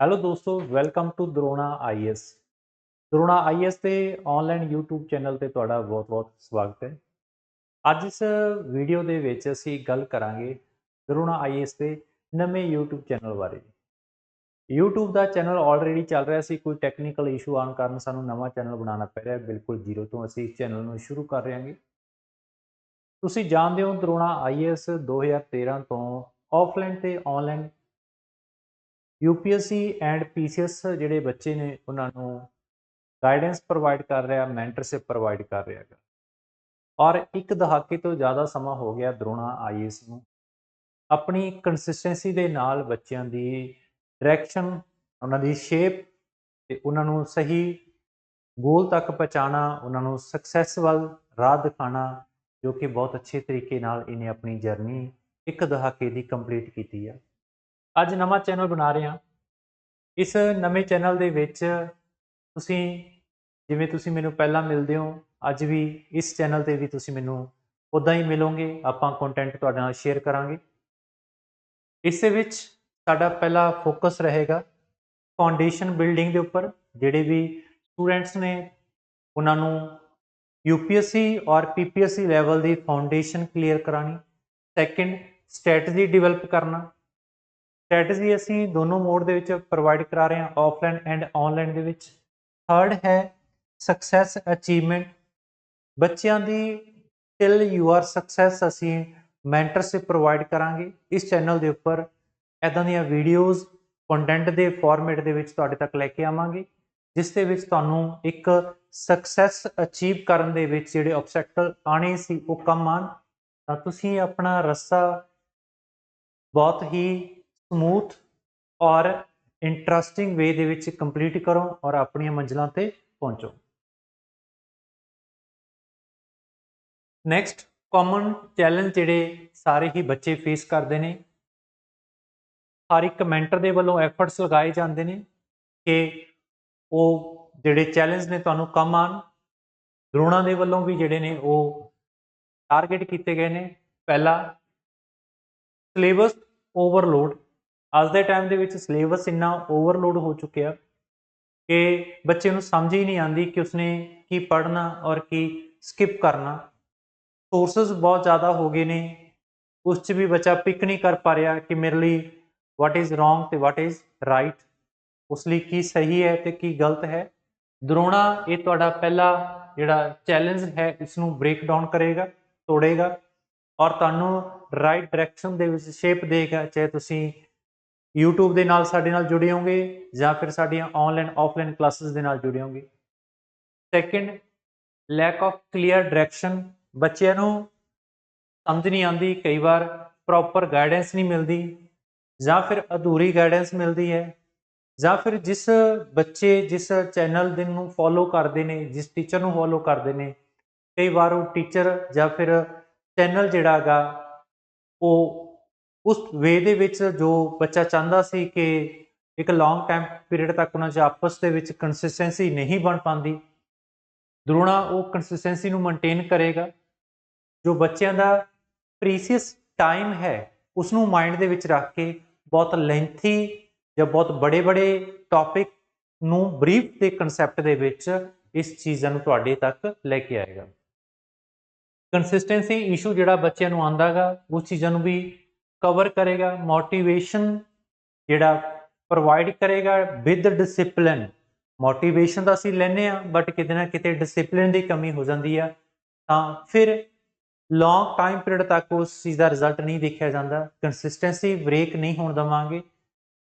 Hello ਦੋਸਤੋ welcome to Drona IAS Drona IAS ਦੇ online YouTube channel ਤੇ ਤੁਹਾਡਾ ਬਹੁਤ-ਬਹੁਤ ਸਵਾਗਤ ਹੈ। ਅੱਜ ਇਸ ਵੀਡੀਓ ਦੇ ਵਿੱਚ ਅਸੀਂ ਗੱਲ ਕਰਾਂਗੇ ਦਰੋਣਾ ਆਈਐਸ ਦੇ ਨਵੇਂ YouTube ਚੈਨਲ ਬਾਰੇ। YouTube ਦਾ ਚੈਨਲ ਆਲਰੇਡੀ ਚੱਲ ਰਿਹਾ ਸੀ, ਕੋਈ ਟੈਕਨੀਕਲ ਇਸ਼ੂ ਆਉਣ ਕਾਰਨ ਸਾਨੂੰ ਨਵਾਂ ਚੈਨਲ ਬਣਾਉਣਾ ਪੈ ਰਿਹਾ, ਬਿਲਕੁਲ ਜ਼ੀਰੋ ਤੋਂ ਅਸੀਂ ਇਸ ਚੈਨਲ ਨੂੰ ਸ਼ੁਰੂ ਕਰ ਰਹੇ ਹਾਂਗੇ ਤੁਸੀਂ ਜਾਣਦੇ ਹੋ ਦਰੋਣਾ ਆਈਐਸ 2013 ਤੋਂ ਆਫਲਾਈਨ ਤੇ ਆਨਲਾਈਨ ਯੂਪੀਐਸਸੀ ਐਂਡ ਪੀਸੀਐਸ ਜਿਹੜੇ ਬੱਚੇ ਨੇ, ਉਹਨਾਂ ਨੂੰ ਗਾਈਡੈਂਸ ਪ੍ਰੋਵਾਈਡ ਕਰ ਰਿਹਾ ਮੈਂਟਰਸ਼ਿਪ ਪ੍ਰੋਵਾਈਡ ਕਰ ਰਿਹਾ ਹੈਗਾ। ਔਰ ਇੱਕ ਦਹਾਕੇ ਤੋਂ ਜ਼ਿਆਦਾ ਸਮਾਂ ਹੋ ਗਿਆ ਦਰੋਣਾ ਆਈਐਸ ਨੂੰ। ਆਪਣੀ ਕੰਸਿਸਟੈਂਸੀ ਦੇ ਨਾਲ ਬੱਚਿਆਂ ਦੀ ਡਾਇਰੈਕਸ਼ਨ ਉਹਨਾਂ ਦੀ ਸ਼ੇਪ ਤੇ ਉਹਨਾਂ ਨੂੰ ਸਹੀ ਗੋਲ ਤੱਕ ਪਹੁੰਚਾਣਾ ਉਹਨਾਂ ਨੂੰ ਸਕਸੈਸ ਵੱਲ ਰਾਹ ਦਿਖਾਣਾ ਜੋ ਕਿ ਬਹੁਤ ਅੱਛੇ ਤਰੀਕੇ ਨਾਲ ਇਹਨੇ ਆਪਣੀ ਜਰਨੀ ਇੱਕ ਦਹਾਕੇ ਦੀ ਕੰਪਲੀਟ ਕੀਤੀ ਆ। ਅੱਜ ਨਵਾਂ ਚੈਨਲ ਬਣਾ ਰਹੇ ਹਾਂ। ਇਸ ਨਵੇਂ ਚੈਨਲ ਦੇ ਵਿੱਚ ਤੁਸੀਂ, ਜਿਵੇਂ ਤੁਸੀਂ ਮੈਨੂੰ ਪਹਿਲਾਂ ਮਿਲਦੇ ਹੋ, ਅੱਜ ਵੀ ਇਸ ਚੈਨਲ ਤੇ ਵੀ ਤੁਸੀਂ ਮੈਨੂੰ ਉਦਾਂ ਹੀ ਮਿਲੋਗੇ। ਆਪਾਂ ਕੰਟੈਂਟ ਤੁਹਾਡੇ ਨਾਲ ਸ਼ੇਅਰ ਕਰਾਂਗੇ। ਇਸ ਦੇ ਵਿੱਚ ਸਾਡਾ ਪਹਿਲਾ ਫੋਕਸ ਰਹੇਗਾ ਫਾਊਂਡੇਸ਼ਨ ਬਿਲਡਿੰਗ ਦੇ ਉੱਪਰ, ਜਿਹੜੇ ਵੀ ਸਟੂਡੈਂਟਸ ਨੇ, ਉਹਨਾਂ ਨੂੰ ਯੂਪੀਐਸਸੀ ਔਰ ਪੀਪੀਐਸਸੀ ਲੈਵਲ ਦੀ ਫਾਊਂਡੇਸ਼ਨ ਕਲੀਅਰ ਕਰਾਣੀ। ਸੈਕੰਡ ਸਟ੍ਰੈਟਜੀ ਡਿਵੈਲਪ ਕਰਨਾ। ਸਟ੍ਰੈਟਜੀ ਅਸੀਂ ਦੋਨੋਂ ਮੋਡ ਦੇ ਵਿੱਚ ਪ੍ਰੋਵਾਈਡ ਕਰਾ ਰਹੇ ਹਾਂ ਆਫਲਾਈਨ ਐਂਡ ਆਨਲਾਈਨ ਦੇ ਵਿੱਚ। ਥਰਡ ਹੈ ਸਕਸੈਸ ਅਚੀਵਮੈਂਟ ਬੱਚਿਆਂ ਦੀ ਟਿਲ ਯੂ ਆਰ ਸਕਸੈਸ ਅਸੀਂ ਮੈਂਟਰਸ਼ਿਪ ਪ੍ਰੋਵਾਈਡ ਕਰਾਂਗੇ। ਇਸ ਚੈਨਲ ਦੇ ਉੱਪਰ ਐਦਾਂ ਦੀਆਂ ਵੀਡੀਓਜ਼ ਕੰਟੈਂਟ ਦੇ ਫਾਰਮੈਟ ਦੇ ਵਿੱਚ ਤੁਹਾਡੇ ਤੱਕ ਲੈ ਕੇ ਆਵਾਂਗੇ, ਜਿਸ ਦੇ ਵਿੱਚ ਤੁਹਾਨੂੰ ਇੱਕ ਸਕਸੈਸ ਅਚੀਵ ਕਰਨ ਦੇ ਵਿੱਚ ਜਿਹੜੇ ਆਬਸਟੈਕਲ ਆਣੇ ਸੀ ਉਹ ਕੰਮ ਆਣ ਤਾਂ ਤੁਸੀਂ ਆਪਣਾ ਰਸਤਾ ਬਹੁਤ ਹੀ ਸਮੂਥ ਔਰ ਇੰਟਰਸਟਿੰਗ ਵੇ ਦੇ ਵਿੱਚ ਕੰਪਲੀਟ ਕਰੋ ਔਰ ਆਪਣੀਆਂ ਮੰਜ਼ਿਲਾਂ ਤੇ ਪਹੁੰਚੋ। ਨੈਕਸਟ ਕਾਮਨ ਚੈਲੰਜ ਜਿਹੜੇ ਸਾਰੇ ਹੀ ਬੱਚੇ ਫੇਸ ਕਰਦੇ ਨੇ। ਹਰ ਇੱਕ ਮੈਂਟਰ ਦੇ ਵੱਲੋਂ ਐਫਰਟਸ ਲਗਾਏ ਜਾਂਦੇ ਨੇ ਕਿ ਉਹ ਜਿਹੜੇ ਚੈਲੰਜ ਨੇ ਤੁਹਾਨੂੰ ਕੰਮ ਆਣ ਦਰੋਣਾ ਦੇ ਵੱਲੋਂ ਵੀ ਜਿਹੜੇ ਨੇ ਉਹ ਟਾਰਗੇਟ ਕੀਤੇ ਗਏ ਨੇ। ਪਹਿਲਾ ਸਿਲੇਬਸ ਓਵਰਲੋਡ ਅੱਜ ਦੇ ਟਾਈਮ ਦੇ ਵਿੱਚ ਸਿਲੇਬਸ ਇੰਨਾ ਓਵਰਲੋਡ ਹੋ ਚੁੱਕਿਆ ਕਿ ਬੱਚੇ ਨੂੰ ਸਮਝ ਹੀ ਨਹੀਂ ਆਉਂਦੀ ਕਿ ਉਸਨੇ ਕੀ ਪੜ੍ਹਨਾ ਔਰ ਕੀ ਸਕਿਪ ਕਰਨਾ। ਸੋਰਸਸ ਬਹੁਤ ਜ਼ਿਆਦਾ ਹੋ ਗਏ ਨੇ। ਉਸ 'ਚ ਵੀ ਬੱਚਾ ਪਿਕ ਨਹੀਂ ਕਰ ਪਾ ਰਿਹਾ ਕਿ ਮੇਰੇ ਲਈ ਵਾਟ ਇਜ਼ ਰੋਂਗ ਤੇ ਵਾਟ ਇਜ਼ ਰਾਈਟ ਉਸ ਲਈ ਕੀ ਸਹੀ ਹੈ ਤੇ ਕੀ ਗਲਤ ਹੈ। ਦਰੋਣਾ, ਇਹ ਤੁਹਾਡਾ ਪਹਿਲਾ ਜਿਹੜਾ ਚੈਲੰਜ ਹੈ ਇਸ ਨੂੰ ਬ੍ਰੇਕ ਡਾਊਨ ਕਰੇਗਾ, ਤੋੜੇਗਾ ਔਰ ਤੁਹਾਨੂੰ ਰਾਈਟ ਡਾਇਰੈਕਸ਼ਨ ਦੇ ਵਿੱਚ ਸ਼ੇਪ ਦੇਗਾ, ਚਾਹੇ ਤੁਸੀਂ YouTube ਦੇ ਨਾਲ ਸਾਡੇ ਨਾਲ ਜੁੜੇ ਹੋਗੇ ਜਾਂ ਫਿਰ ਸਾਡੀਆਂ ਆਨਲਾਈਨ ਆਫਲਾਈਨ ਕਲਾਸਿਸ ਦੇ ਨਾਲ ਜੁੜੇ ਹੋਗੇ second lack of clear direction ਬੱਚਿਆਂ ਨੂੰ ਸਮਝ ਨਹੀਂ ਆਉਂਦੀ, ਕਈ ਵਾਰ ਪ੍ਰੋਪਰ ਗਾਈਡੈਂਸ ਨਹੀਂ ਮਿਲਦੀ ਜਾਂ ਫਿਰ ਅਧੂਰੀ ਗਾਈਡੈਂਸ ਮਿਲਦੀ ਹੈ ਜਾਂ ਫਿਰ ਜਿਸ ਬੱਚੇ ਜਿਸ ਚੈਨਲ ਦੇ ਨੂੰ ਫੋਲੋ ਕਰਦੇ ਨੇ, ਜਿਸ ਟੀਚਰ ਨੂੰ ਫੋਲੋ ਕਰਦੇ ਨੇ, ਕਈ ਵਾਰ ਉਹ ਟੀਚਰ ਜਾਂ ਫਿਰ ਚੈਨਲ ਜਿਹੜਾ ਹੈਗਾ, ਉਹ ਉਸ ਵੇ ਦੇ ਵਿੱਚ ਜੋ ਬੱਚਾ ਚਾਹੁੰਦਾ ਸੀ ਕਿ ਇੱਕ ਲੌਂਗ ਟਾਈਮ ਪੀਰੀਅਡ ਤੱਕ ਉਹਨਾਂ 'ਚ ਆਪਸ ਦੇ ਵਿੱਚ ਕੰਸਿਸਟੈਂਸੀ ਨਹੀਂ ਬਣ ਪਾਉਂਦੀ, ਦਰੋਣਾ ਉਹ ਕੰਸਿਸਟੈਂਸੀ ਨੂੰ ਮੇਨਟੇਨ ਕਰੇਗਾ, ਜੋ ਬੱਚਿਆਂ ਦਾ ਪ੍ਰੀਸੀਅਸ ਟਾਈਮ ਹੈ ਉਸ ਨੂੰ ਮਾਈਂਡ ਦੇ ਵਿੱਚ ਰੱਖ ਕੇ ਬਹੁਤ ਲੈਂਥੀ ਜਾਂ ਬਹੁਤ ਬੜੇ-ਬੜੇ ਟੌਪਿਕ ਨੂੰ ਬਰੀਫ ਦੇ ਕਨਸੈਪਟ ਦੇ ਵਿੱਚ ਇਸ ਚੀਜ਼ਾਂ ਨੂੰ ਤੁਹਾਡੇ ਤੱਕ ਲੈ ਕੇ ਆਏਗਾ। ਕੰਸਿਸਟੈਂਸੀ ਇਸ਼ੂ ਜਿਹੜਾ ਬੱਚਿਆਂ ਨੂੰ ਆਂਦਾਗਾ ਉਸ ਚੀਜ਼ਾਂ ਨੂੰ ਵੀ ਕਵਰ ਕਰੇਗਾ ਮੋਟੀਵੇਸ਼ਨ ਜਿਹੜਾ ਪ੍ਰੋਵਾਈਡ ਕਰੇਗਾ ਵਿਦ ਡਿਸਪਲਿਨ ਮੋਟੀਵੇਸ਼ਨ ਤਾਂ ਅਸੀਂ ਲੈਨੇ ਆ ਬਟ ਕਿਤੇ ਨਾ ਕਿਤੇ ਡਿਸਪਲਿਨ ਦੀ ਕਮੀ ਹੋ ਜਾਂਦੀ ਆ। ਤਾਂ ਫਿਰ ਲੌਂਗ ਟਾਈਮ ਪੀਰੀਅਡ ਤੱਕ ਉਸ ਚੀਜ਼ ਦਾ ਰਿਜ਼ਲਟ ਨਹੀਂ ਦੇਖਿਆ ਜਾਂਦਾ ਕੰਸਿਸਟੈਂਸੀ ਬ੍ਰੇਕ ਨਹੀਂ ਹੋਣ ਦਵਾਂਗੇ।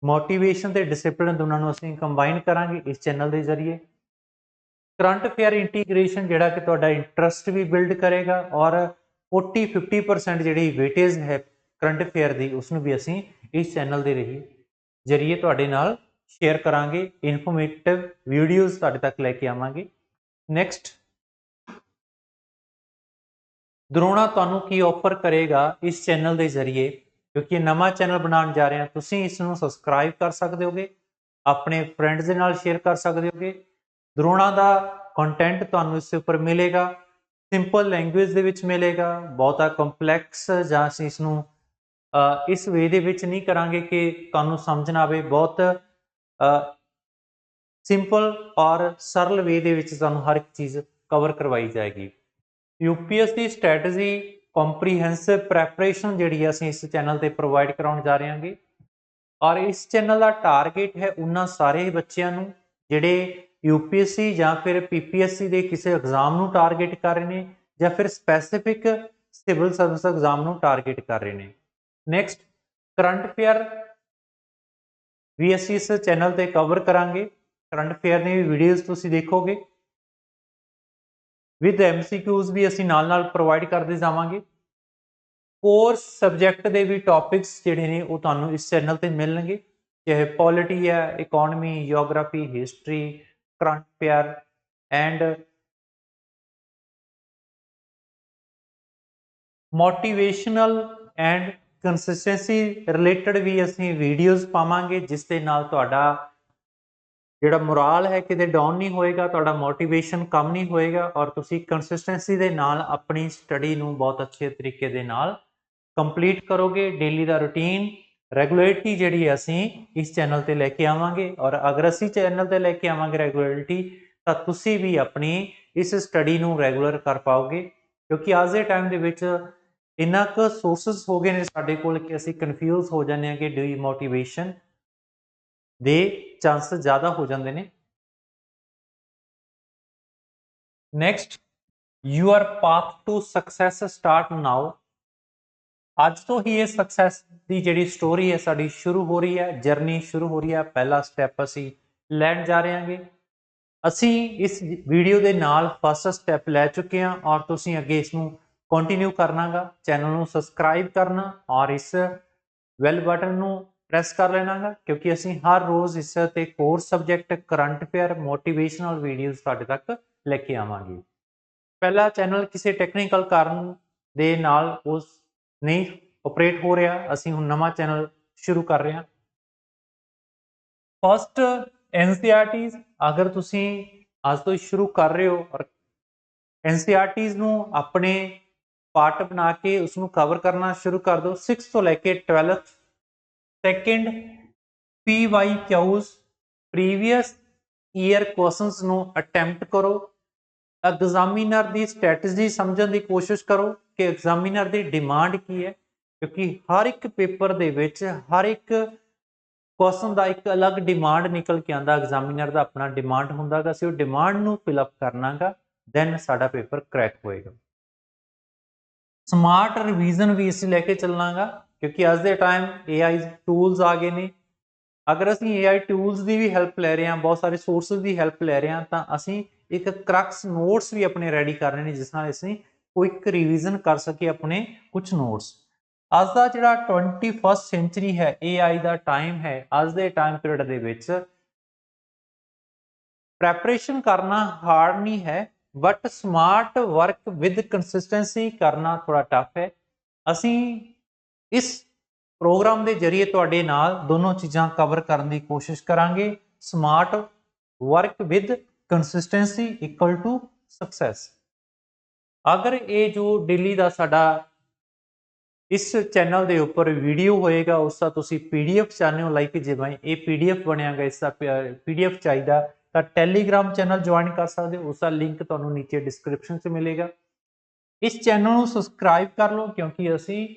ਮੋਟੀਵੇਸ਼ਨ ਤੇ ਡਿਸਪਲਿਨ ਦੋਨਾਂ ਨੂੰ ਅਸੀਂ ਕੰਬਾਈਨ ਕਰਾਂਗੇ ਇਸ ਚੈਨਲ ਦੇ ਜ਼ਰੀਏ। ਕਰੰਟ ਅਫੇਅਰ ਇੰਟੀਗ੍ਰੇਸ਼ਨ ਜਿਹੜਾ ਕਿ ਤੁਹਾਡਾ ਇੰਟਰਸਟ ਵੀ ਬਿਲਡ ਕਰੇਗਾ ਔਰ 40 50% ਜਿਹੜੀ ਵੇਟੇਜ ਹੈ ਕਰੰਟ ਅਫੇਅਰ ਦੀ ਉਸ ਨੂੰ ਵੀ ਅਸੀਂ ਇਸ ਚੈਨਲ ਦੇ ਰਹੀ ਜਰੀਏ ਤੁਹਾਡੇ ਨਾਲ ਸ਼ੇਅਰ ਕਰਾਂਗੇ ਇਨਫੋਰਮੇਟਿਵ ਵੀਡੀਓਜ਼ ਤੁਹਾਡੇ ਤੱਕ ਲੈ ਕੇ ਆਵਾਂਗੇ। ਨੈਕਸਟ ਦਰੋਣਾ ਤੁਹਾਨੂੰ ਕੀ ਆਫਰ ਕਰੇਗਾ ਇਸ ਚੈਨਲ ਦੇ ਜ਼ਰੀਏ? ਕਿਉਂਕਿ ਇਹ ਨਵਾਂ ਚੈਨਲ ਬਣਾਉਣ ਜਾ ਰਹੇ ਹਾਂ, ਤੁਸੀਂ ਇਸ ਨੂੰ ਸਬਸਕ੍ਰਾਈਬ ਕਰ ਸਕਦੇ ਹੋਗੇ, ਆਪਣੇ ਫਰੈਂਡਸ ਦੇ ਨਾਲ ਸ਼ੇਅਰ ਕਰ ਸਕਦੇ ਹੋਗੇ। ਦਰੋਣਾ ਦਾ ਕੰਟੈਂਟ ਤੁਹਾਨੂੰ ਇਸ ਉੱਪਰ ਮਿਲੇਗਾ ਸਿੰਪਲ ਲੈਂਗੁਏਜ ਦੇ ਵਿੱਚ ਮਿਲੇਗਾ, ਬਹੁਤਾ ਕੰਪਲੈਕਸ ਜਾਂ ਅਸੀਂ ਇਸ ਨੂੰ ਇਸ ਵੇ ਦੇ ਵਿੱਚ ਨਹੀਂ ਕਰਾਂਗੇ ਕਿ ਤੁਹਾਨੂੰ ਸਮਝ ਨਾ ਆਵੇ। ਬਹੁਤ ਸਿੰਪਲ ਔਰ ਸਰਲ ਵੇ ਦੇ ਵਿੱਚ ਤੁਹਾਨੂੰ ਹਰ ਇੱਕ ਚੀਜ਼ ਕਵਰ ਕਰਵਾਈ ਜਾਏਗੀ। ਯੂਪੀਐਸਸੀ ਸਟ੍ਰੈਟਜੀ ਕੰਪਰੀਹੈਂਸਿਵ ਪ੍ਰੈਪਰੇਸ਼ਨ ਜਿਹੜੀ ਅਸੀਂ ਇਸ ਚੈਨਲ ਤੇ ਪ੍ਰੋਵਾਈਡ ਕਰਾਉਣ ਜਾ ਰਹੇ ਹਾਂਗੇ। ਔਰ ਇਸ ਚੈਨਲ ਦਾ ਟਾਰਗੇਟ ਹੈ ਉਹਨਾਂ ਸਾਰੇ ਬੱਚਿਆਂ ਨੂੰ ਜਿਹੜੇ ਯੂਪੀਐਸਸੀ ਜਾਂ ਫਿਰ ਪੀਪੀਐਸਸੀ ਦੇ ਕਿਸੇ ਐਗਜ਼ਾਮ ਨੂੰ ਟਾਰਗੇਟ ਕਰ ਰਹੇ ਨੇ ਜਾਂ ਫਿਰ ਸਪੈਸੀਫਿਕ ਸਿਵਲ ਸਰਵਿਸ ਐਗਜ਼ਾਮ ਨੂੰ ਟਾਰਗੇਟ ਕਰ ਰਹੇ ਨੇ। ਨੈਕਸਟ ਕਰੰਟ ਅਫੇਅਰ ਵੀ ਅਸੀਂ ਇਸ ਚੈਨਲ ਤੇ ਕਵਰ ਕਰਾਂਗੇ। ਕਰੰਟ ਅਫੇਅਰ ਦੀ ਵੀਡੀਓਜ਼ ਤੁਸੀਂ ਦੇਖੋਗੇ। ਵਿਦ ਐਮਸੀਕਿਊਜ਼ ਵੀ ਅਸੀਂ ਨਾਲ-ਨਾਲ ਪ੍ਰੋਵਾਈਡ ਕਰਦੇ ਜਾਵਾਂਗੇ। ਕੋਰਸ ਸਬਜੈਕਟ ਦੇ ਵੀ ਟੌਪਿਕਸ ਜਿਹੜੇ ਨੇ ਉਹ ਤੁਹਾਨੂੰ ਇਸ ਚੈਨਲ ਤੇ ਮਿਲਣਗੇ। ਚਾਹੇ ਪੋਲਿਟੀ ਹੈ economy geography history current affair and motivational and consistency related ਵੀ ਅਸੀਂ ਵੀਡੀਓਜ਼ ਪਾਵਾਂਗੇ, ਜਿਸ ਦੇ ਨਾਲ ਤੁਹਾਡਾ ਜਿਹੜਾ ਮੋਰਲ ਹੈ ਕਿਤੇ ਡਾਊਨ ਨਹੀਂ ਹੋਏਗਾ, ਤੁਹਾਡਾ ਮੋਟੀਵੇਸ਼ਨ ਕਮ ਨਹੀਂ ਹੋਏਗਾ ਔਰ ਤੁਸੀਂ ਕੰਸਿਸਟੈਂਸੀ ਦੇ ਨਾਲ ਆਪਣੀ ਸਟੱਡੀ ਨੂੰ ਬਹੁਤ ਅੱਛੇ ਤਰੀਕੇ ਦੇ ਨਾਲ ਕੰਪਲੀਟ ਕਰੋਗੇ। ਡੇਲੀ ਦਾ ਰੁਟੀਨ ਰੈਗੂਲਰਿਟੀ ਜਿਹੜੀ ਅਸੀਂ ਇਸ ਚੈਨਲ ਤੇ ਲੈ ਕੇ ਆਵਾਂਗੇ ਔਰ ਅਗਰ ਅਸੀਂ ਚੈਨਲ ਤੇ ਲੈ ਕੇ ਆਵਾਂਗੇ ਰੈਗੂਲਰਿਟੀ ਤਾਂ ਤੁਸੀਂ ਵੀ ਆਪਣੀ ਇਸ ਸਟੱਡੀ ਨੂੰ ਰੈਗੂਲਰ ਕਰ ਪਾਓਗੇ। ਕਿਉਂਕਿ ਅੱਜ ਦੇ ਟਾਈਮ ਦੇ ਵਿੱਚ ਇੰਨਾ ਕੁ ਸੋਰਸਸ ਹੋ ਗਏ ਨੇ ਸਾਡੇ ਕੋਲ ਕਿ ਅਸੀਂ ਕਨਫਿਊਜ਼ ਹੋ ਜਾਂਦੇ ਹਾਂ ਕਿ ਡੀਮੋਟੀਵੇਸ਼ਨ ਦੇ ਚਾਂਸ ਜ਼ਿਆਦਾ ਹੋ ਜਾਂਦੇ ਨੇ। Next your path to success start now ਅੱਜ ਤੋਂ ਹੀ ਇਹ ਸਕਸੈਸ ਦੀ ਜਿਹੜੀ ਸਟੋਰੀ ਹੈ ਸਾਡੀ ਸ਼ੁਰੂ ਹੋ ਰਹੀ ਹੈ ਜਰਨੀ ਸ਼ੁਰੂ ਹੋ ਰਹੀ ਹੈ, ਪਹਿਲਾ ਸਟੈਪ ਅਸੀਂ ਲੈਣ ਜਾ ਰਹੇ ਹਾਂਗੇ। ਅਸੀਂ ਇਸ ਵੀਡੀਓ ਦੇ ਨਾਲ ਫਸਟ ਸਟੈਪ ਲੈ ਚੁੱਕੇ ਹਾਂ ਔਰ ਤੁਸੀਂ ਅੱਗੇ ਇਸ ਨੂੰ ਕੰਟੀਨਿਊ ਕਰਨਾਗਾ ਚੈਨਲ ਨੂੰ ਸਬਸਕ੍ਰਾਈਬ ਕਰਨਾ ਔਰ ਇਸ ਬੈਲ ਬਟਨ ਨੂੰ ਪ੍ਰੈਸ ਕਰ ਲੈਣਾਗਾ, ਕਿਉਂਕਿ ਅਸੀਂ ਹਰ ਰੋਜ਼ ਇਸ ਤੇ course subject current affair motivational videos ਤੁਹਾਡੇ ਤੱਕ ਲੈ ਕੇ ਆਵਾਂਗੇ। ਪਹਿਲਾ ਚੈਨਲ ਕਿਸੇ ਟੈਕਨੀਕਲ ਕਾਰਨ ਦੇ ਨਾਲ ਉਸ ਨਹੀਂ ਆਪਰੇਟ ਹੋ ਰਿਹਾ, ਅਸੀਂ ਹੁਣ ਨਵਾਂ ਚੈਨਲ ਸ਼ੁਰੂ ਕਰ ਰਹੇ ਹਾਂ। ਫਸਟ ਐਨਸੀਆਰਟੀਜ਼ ਅਗਰ ਤੁਸੀਂ ਅੱਜ ਤੋਂ ਸ਼ੁਰੂ ਕਰ ਰਹੇ ਹੋ ਔਰ ਐਨਸੀਆਰਟੀਜ਼ ਨੂੰ ਆਪਣੇ ਪਾਰਟ ਬਣਾ ਕੇ ਉਸ ਨੂੰ ਕਵਰ ਕਰਨਾ ਸ਼ੁਰੂ ਕਰ ਦਿਓ। 6 ਤੋਂ ਲੈ ਕੇ 12th second P Y Qs previous year questions ਨੂੰ ਅਟੈਂਪਟ ਕਰੋ। ਐਗਜ਼ਾਮੀਨਰ ਦੀ ਸਟ੍ਰੈਟਜੀ ਸਮਝਣ ਦੀ ਕੋਸ਼ਿਸ਼ ਕਰੋ ਕਿ ਐਗਜ਼ਾਮੀਨਰ ਦੀ ਡਿਮਾਂਡ ਕੀ ਹੈ, ਕਿਉਂਕਿ ਹਰ ਇੱਕ ਪੇਪਰ ਦੇ ਵਿੱਚ ਹਰ ਇੱਕ ਕੁਐਸਚਨ ਦਾ ਇੱਕ ਅਲੱਗ ਡਿਮਾਂਡ ਨਿਕਲ ਕੇ ਆਂਦਾ ਐਗਜ਼ਾਮੀਨਰ ਦਾ ਆਪਣਾ ਡਿਮਾਂਡ ਹੁੰਦਾਗਾ, ਅਸੀਂ ਉਹ ਡਿਮਾਂਡ ਨੂੰ ਫਿਲ ਅਪ ਕਰਨਾਗਾ ਦੈਨ ਸਾਡਾ ਪੇਪਰ ਕਰੈਕ ਹੋਏਗਾ। ਸਮਾਰਟ ਰਿਵੀਜ਼ਨ ਵੀ ਅਸੀਂ ਲੈ ਕੇ ਚੱਲਾਂਗਾ, ਕਿਉਂਕਿ ਅੱਜ ਦੇ ਟਾਈਮ AI ਟੂਲਸ ਆ ਗਏ ਨੇ। ਅਗਰ ਅਸੀਂ AI ਟੂਲਸ ਦੀ ਵੀ ਹੈਲਪ ਲੈ ਰਹੇ ਹਾਂ, ਬਹੁਤ ਸਾਰੇ ਸੋਰਸਸ ਦੀ ਹੈਲਪ ਲੈ ਰਹੇ ਹਾਂ, ਤਾਂ ਅਸੀਂ ਇੱਕ ਕਰਕਸ ਨੋਟਸ ਵੀ ਆਪਣੇ ਰੈਡੀ ਕਰ ਰਹੇ ਨੇ, ਜਿਸ ਨਾਲ ਅਸੀਂ ਕੁਇਕ ਰਿਵੀਜ਼ਨ ਕਰ ਸਕੇ ਆਪਣੇ ਕੁਝ ਨੋਟਸ ਅੱਜ ਦਾ ਜਿਹੜਾ 21st ਸੈਂਚਰੀ ਹੈ AI ਦਾ ਟਾਈਮ ਹੈ, ਅੱਜ ਦੇ ਟਾਈਮ ਪੀਰੀਅਡ ਦੇ ਵਿੱਚ ਪ੍ਰੈਪਰੇਸ਼ਨ ਕਰਨਾ ਹਾਰਡ ਨਹੀਂ ਹੈ but smart work with consistency ਕਰਨਾ ਥੋੜਾ ਟਫ ਹੈ। ਅਸੀਂ ਇਸ ਪ੍ਰੋਗਰਾਮ ਦੇ ਜ਼ਰੀਏ ਤੁਹਾਡੇ ਨਾਲ ਦੋਨੋਂ ਚੀਜ਼ਾਂ ਕਵਰ ਕਰਨ ਦੀ ਕੋਸ਼ਿਸ਼ ਕਰਾਂਗੇ। Smart work with consistency equal to success ਅਗਰ ਇਹ ਜੋ ਡੇਲੀ ਦਾ ਸਾਡਾ ਇਸ ਚੈਨਲ ਦੇ ਉੱਪਰ ਵੀਡੀਓ ਹੋਏਗਾ, ਉਸ ਦਾ ਤੁਸੀਂ ਪੀਡੀਐਫ ਚਾਹੁੰਦੇ ਹੋ ਲਾਈਕ ਜਿਵੇਂ ਇਹ ਪੀਡੀਐਫ ਬਣਿਆਗਾ, ਇਸ ਦਾ ਪੀਡੀਐਫ ਚਾਹੀਦਾ। ਤਾਂ ਟੈਲੀਗ੍ਰਾਮ ਚੈਨਲ ਜੁਆਇਨ ਕਰ ਸਕਦੇ ਹੋ, ਉਸ ਦਾ ਲਿੰਕ ਤੁਹਾਨੂੰ ਨੀਚੇ ਡਿਸਕ੍ਰਿਪਸ਼ਨ 'ਚ ਮਿਲੇਗਾ। ਇਸ ਚੈਨਲ ਨੂੰ ਸਬਸਕ੍ਰਾਈਬ ਕਰ ਲਓ, ਕਿਉਂਕਿ ਅਸੀਂ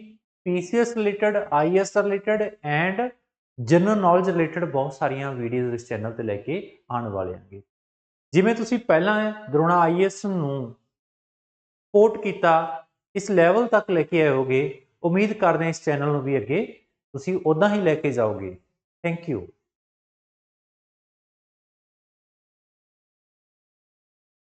PCS related IAS related and general knowledge related ਬਹੁਤ ਸਾਰੀਆਂ ਵੀਡੀਓਜ਼ ਇਸ ਚੈਨਲ ਤੇ ਲੈ ਕੇ ਆਉਣ ਵਾਲੇ ਹਾਂਗੇ। ਜਿਵੇਂ ਤੁਸੀਂ ਪਹਿਲਾਂ ਦਰੋਣਾ ਆਈਐਸ ਨੂੰ ਸਪੋਰਟ ਕੀਤਾ, ਇਸ ਲੈਵਲ ਤੱਕ ਲੈ ਕੇ ਆਓਗੇ ਉਮੀਦ ਕਰਦੇ ਹਾਂ ਇਸ ਚੈਨਲ ਨੂੰ ਵੀ ਅੱਗੇ ਤੁਸੀਂ ਉਦਾਂ ਹੀ ਲੈ ਕੇ ਜਾਓਗੇ। Thank you